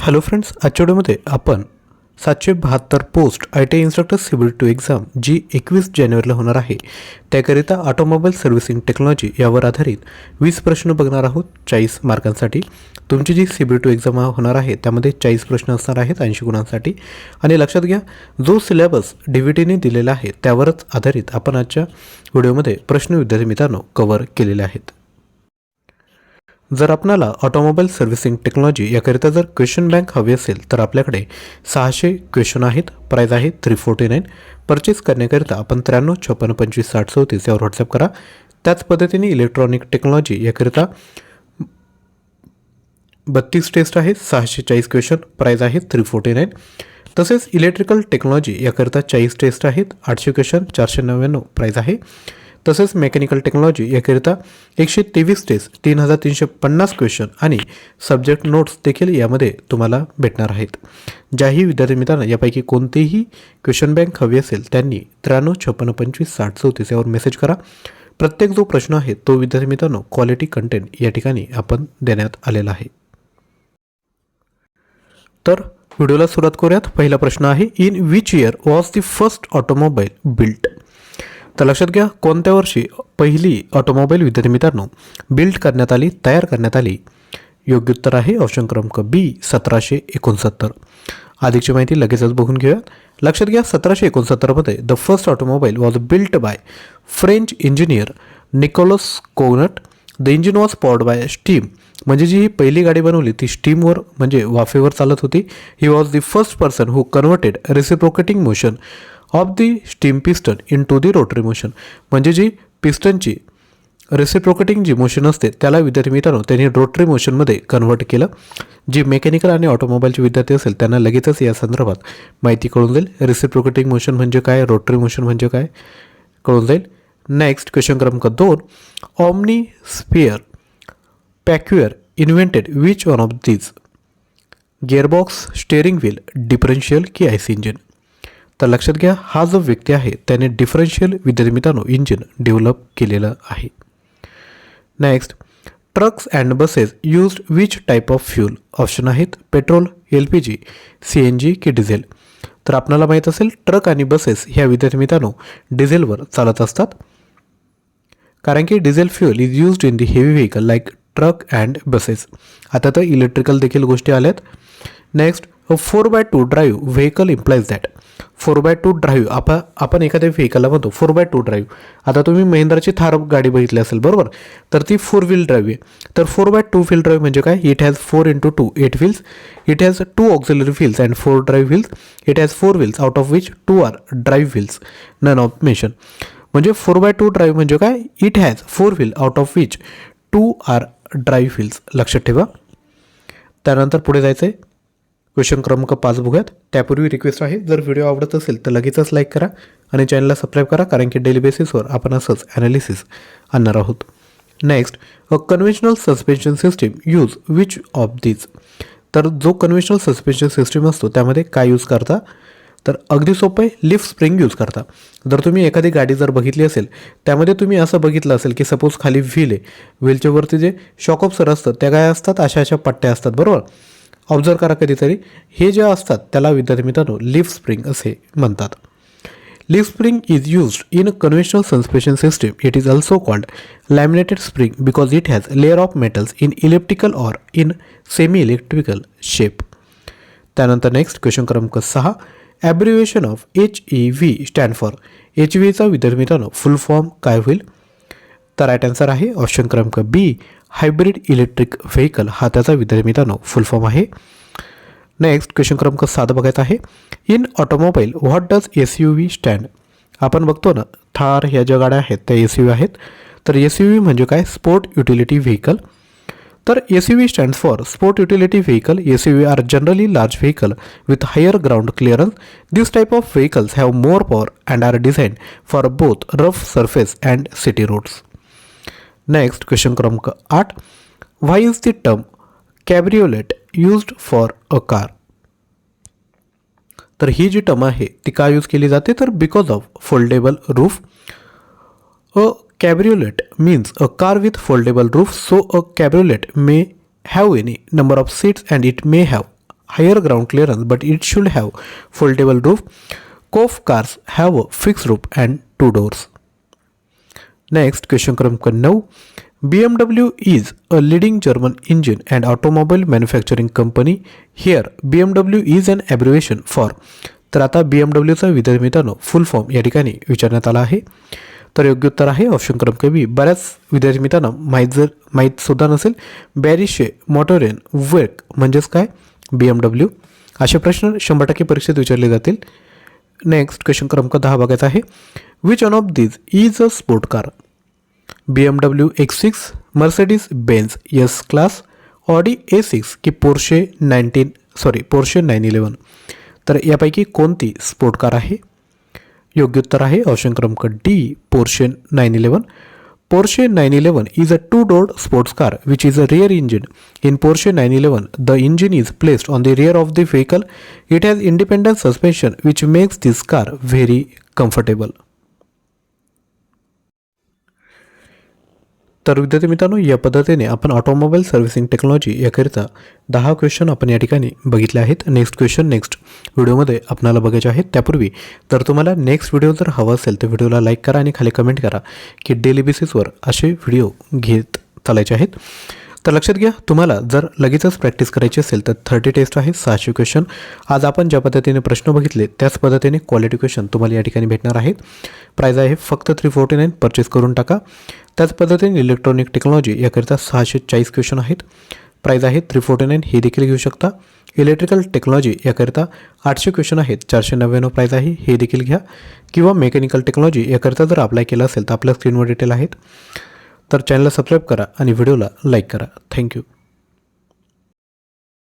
Hello friends आजच्या व्हिडिओमध्ये आपण सातशे बहात्तर post I T I instructor civil two exam जी एकवीस जानेवारीला होणार आहे त्याकरिता ऑटोमोबाईल सर्व्हिसिंग टेक्नॉलॉजी यावर आधारित वीस प्रश्न बघणार आहोत चाळीस मार्कांसाठी. तुमची जी सिव्हिल टू एक्झाम होणार आहे त्यामध्ये चाळीस प्रश्न असणार आहेत ऐंशी गुणांसाठी. आणि लक्षात घ्या जो सिलेबस डी व्ही टीने दिलेला आहे त्यावरच आधारित आपण आजच्या व्हिडिओमध्ये प्रश्न विद्यार्थी मित्रांनो कव्हर केलेले आहेत. जर आपणाला ऑटोमोबाईल सर्व्हिसिंग टेक्नॉलॉजी याकरिता जर क्वेश्चन बँक हवी असेल तर आपल्याकडे सहाशे क्वेश्चन आहेत प्राईज आहे थ्री फोर्टी नाईन परचेस करण्याकरिता आपण त्र्याण्णव छप्पन्न पंचवीस साठ चौतीस यावर व्हॉट्सअप करा. त्याच पद्धतीने इलेक्ट्रॉनिक टेक्नॉलॉजी याकरिता बत्तीस टेस्ट आहेत सहाशे चाळीस क्वेश्चन प्राईज आहे थ्री फोर्टी नाईन तसेच इलेक्ट्रिकल टेक्नॉलॉजी याकरिता चाळीस टेस्ट आहेत आठशे क्वेश्चन चारशे नव्याण्णव प्राईज आहे. तसेच मेकॅनिकल टेक्नॉलॉजी याकरिता एकशे तेवीस टेस्ट तीन हजार तीनशे पन्नास क्वेश्चन आणि सब्जेक्ट नोट्स देखील यामध्ये तुम्हाला भेटणार आहेत. ज्याही विद्यार्थी मित्रांना यापैकी कोणतेही क्वेश्चन बँक हवी असेल त्यांनी त्र्याण्णव छप्पन्न पंचवीस साठ चौतीस यावर मेसेज करा. प्रत्येक जो प्रश्न आहे तो विद्यार्थी मित्रांनो क्वालिटी कंटेंट या ठिकाणी आपण देण्यात आलेला आहे. तर व्हिडिओला सुरुवात करूयात. पहिला प्रश्न आहे in which year was the first automobile built तर लक्षात घ्या कोणत्या वर्षी पहिली ऑटोमोबाईल विद्यार्थी मित्रांनो बिल्ड करण्यात आली तयार करण्यात आली? योग्य उत्तर आहे ऑप्शन क्रमांक बी सतराशे एकोणसत्तर. अधिकची माहिती लगेचच बघून घेऊया लक्षात घ्या सतराशे एकोणसत्तरमध्ये the first automobile was built by French engineer Nicolas Cugnot the engine was powered by steam म्हणजे जी ही पहिली गाडी बनवली ती स्टीमवर म्हणजे वाफेवर चालत होती. He was the first person who converted reciprocating motion of the steam piston into the rotary motion म्हणजे जी पिस्टनची रेसिप्रोकेटिंग जी मोशन असते त्याला विद्यार्थी मित्रांनो त्यांनी रोटरी मोशनमध्ये कन्वर्ट केलं. जी मेकॅनिकल आणि ऑटोमोबाईलचे विद्यार्थी असेल त्यांना लगेचच या संदर्भात माहिती कळून जाईल. रेसिप्रोकेटिंग मोशन म्हणजे काय? रोटरी मोशन म्हणजे काय? कळून जाईल. नेक्स्ट क्वेश्चन क्रमांक दोन. Onesiphore Pecqueur invented which one of these gearbox steering wheel differential की आयसी इंजिन तर लक्षात घ्या हा जो व्यक्ती आहे त्याने डिफरन्शियल विद्यार्थी इंजिन डेव्हलप केलेलं आहे. Next trucks and buses used which type of fuel option आहेत petrol L P G C N G की डिझेल तर आपल्याला माहीत असेल ट्रक आणि बसेस ह्या विद्यार्थी मित्रांनो डिझेलवर चालत असतात. कारण की diesel fuel is used in the heavy vehicle like truck and buses आता तर इलेक्ट्रिकल देखील गोष्टी आल्यात. Next a four by two drive vehicle implies that four by two drive आपण आपण एखाद्या व्हेकलला म्हणतो फोर बाय टू ड्राईव्ह आता तुम्ही महिंद्राची थार गाडी बघितली असेल बरोबर? तर ती फोर व्हील ड्राईव्ह आहे. तर four by two wheel drive म्हणजे काय? It has four into two eight wheels it has two auxiliary wheels and four drive wheels it has four wheels out of which two are drive wheels none of mention म्हणजे four by two drive म्हणजे काय? It has four wheel out of which two are drive wheels लक्षात ठेवा. त्यानंतर पुढे जायचं आहे question क्रमांक पाच बघूयात. त्यापूर्वी रिक्वेस्ट आहे जर व्हिडिओ आवडत असेल तर लगेचच लाईक करा आणि चॅनलला सबस्क्राईब करा कारण की डेली बेसिसवर आपण असंच ॲनालिसिस आणणार आहोत. Next a conventional suspension system use which of these तर जो कन्व्हेन्शनल सस्पेन्शन सिस्टीम असतो त्यामध्ये काय यूज करता? तर अगदी सोपं आहे लिफ्ट स्प्रिंग यूज करता. जर तुम्ही एखादी गाडी जर बघितली असेल त्यामध्ये तुम्ही असं बघितलं असेल की सपोज खाली व्हील आहे. व्हीलच्या वरती जे शॉकअप्सर असतात त्या काय असतात? अशा अशा पट्ट्या असतात बरोबर? ऑब्झर्व करा कधीतरी. हे जे असतात त्याला विद्यार्थी मित्रांनो लिफ स्प्रिंग असे म्हणतात. Leaf spring is used in conventional suspension system it is also called laminated spring because it has layer of metals in electrical or in semi electrical shape त्यानंतर नेक्स्ट क्वेश्चन क्रमांक सहा. Abbreviation of H E V stand for H व्हीचा विद्यार्थी मित्रांनो full form काय होईल? तर right answer आहे option क्रमांक बी हायब्रिड इलेक्ट्रिक व्हेकल हा त्याचा विद्यार्थी मित्रांनो फुल फॉर्म आहे. नेक्स्ट क्वेश्चन क्रमांक सात बघायचा आहे. In automobile what does S U V stand आपण बघतो ना थार ह्या ज्या गाड्या आहेत त्या एस यू व्ही आहेत. तर एस यू व्ही म्हणजे काय? स्पोर्ट युटिलिटी व्हेकल तर S U V stand for sport utility vehicle S U V are generally large vehicle with higher ground clearance this type of vehicles have more power and are design for both rough surface and city roads next question क्रमांक आठ why is the term cabriolet used for a car तर ही जी term आहे ती का use केली जाते तर because of foldable roof a cabriolet means a car with foldable roof so a cabriolet may have any number of seats and it may have higher ground clearance, but it should have foldable roof. Kof cars have a fixed roof and two doors. Next question क्रमांक नऊ. Uh is German engine and automobile manufacturing company manufacturing B M W is an abbreviation for तर आता बी M डब्ल्यूचा विद्यार्थी मित्रांनो full form या ठिकाणी विचारण्यात आला आहे. तर योग्य उत्तर आहे ऑप्शन क्रमांक बी बऱ्याच विद्यार्थी मित्रांना माहीत जर माहीत सुद्धा नसेल बॅरिशे मोटोरेन वेक म्हणजेच काय? बी एम डब्ल्यू असे प्रश्न शंभर टक्के परीक्षेत विचारले जातील. नेक्स्ट क्वेश्चन क्रमांक दहा बघायचा आहे. Which one of these is a sport car B M W X six Mercedes Benz S class Audi A six की Porsche nineteen sorry Porsche nine eleven तर यापैकी कोणती स्पोर्ट कार आहे? योग्य उत्तर आहे ऑप्शन क्रमांक D Porsche nine eleven Porsche 911 is a two-door sports car which is a rear engine. In Porsche 911, the engine is placed on the rear of the vehicle. It has independent suspension which makes this car very comfortable. तर विद्यार्थी मित्रांनो या पद्धतीने आपण automobile servicing technology याकरिता दहा question आपण या ठिकाणी बघितले आहेत. नेक्स्ट क्वेश्चन नेक्स्ट व्हिडिओमध्ये आपणाला बघायचे आहेत त्यापूर्वी तर तुम्हाला नेक्स्ट व्हिडिओ जर हवा असेल तर व्हिडिओला लाईक करा आणि खाली कमेंट करा की डेली बेसिसवर असे व्हिडिओ घेत चालायचे आहेत. तर लक्षात घ्या तुम्हाला जर लगेचच प्रॅक्टिस करायची असेल तर थर्टी टेस्ट आहे सहाशे क्वेश्चन आज आपण ज्या पद्धतीने प्रश्न बघितले त्याच पद्धतीने क्वालिटी क्वेश्चन तुम्हाला या ठिकाणी भेटणार आहेत. प्राईज आहे फक्त थ्री फोर्टी नाईन परचेस करून टाका. त्याच पद्धतीने इलेक्ट्रॉनिक टेक्नॉलॉजी याकरिता सहाशे चाळीस क्वेश्चन आहेत. प्राईज आहे थ्री फोर्टी नाईन हे देखील घेऊ शकता. इलेक्ट्रिकल टेक्नॉलॉजी याकरिता आठशे क्वेश्चन आहेत चारशे नव्याण्णव प्राईज आहे हे देखील घ्या. किंवा मेकॅनिकल टेक्नॉलॉजी याकरिता जर अप्लाय केलं असेल तर आपल्या स्क्रीनवर डिटेल आहेत. तर चॅनलला सबस्क्राईब करा आणि व्हिडिओला लाईक करा. थँक्यू